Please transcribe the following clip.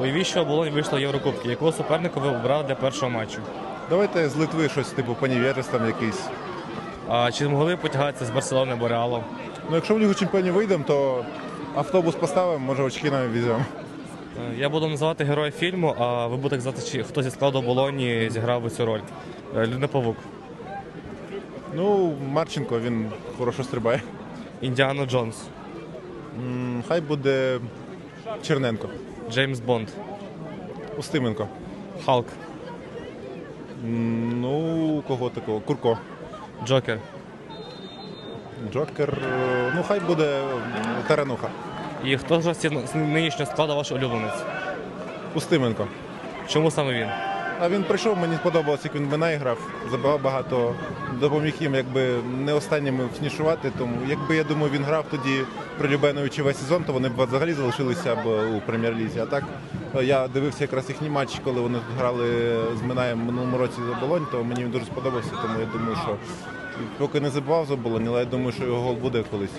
Уявіть, що оболонь вийшло в Єврокубки. Якого суперника ви обрали для першого матчу? Давайте з Литви щось типу Панівєрес там якийсь. А чи могли потягатися з Барселони або Реалом? Ну якщо в Лігу чемпіонів вийдемо, то автобус поставимо, може очки нам візьмемо. Е, Я буду називати героя фільму, а ви будете казати, чи хто зі складу оболоні зіграв би цю роль. Е, Людина Павук, Ну, Марченко, він хорошо стрибає. Індіана Джонс, М, Хай буде Черненко, Джеймс Бонд, Устименко. Халк, Ну, кого такого? Курко. Джокер, Джокер. е, Ну, хай буде Тарануха. І хто ж з нинішнього складу ваш улюбленець? Устименко. Чому саме він? А він прийшов, мені сподобалось, як він мене грав, забивав багато, допоміг їм якби не останніми фінішувати. Тому якби я думаю, він грав тоді при Любеновичі весь сезон, то вони б взагалі залишилися б у прем'єр-лізі. А так я дивився якраз їхній матч, коли вони тут грали з Минаєм минулому році за Болонь, то мені він дуже сподобався, тому я думаю, що поки не забивав за Болонь, але я думаю, що його гол буде колись.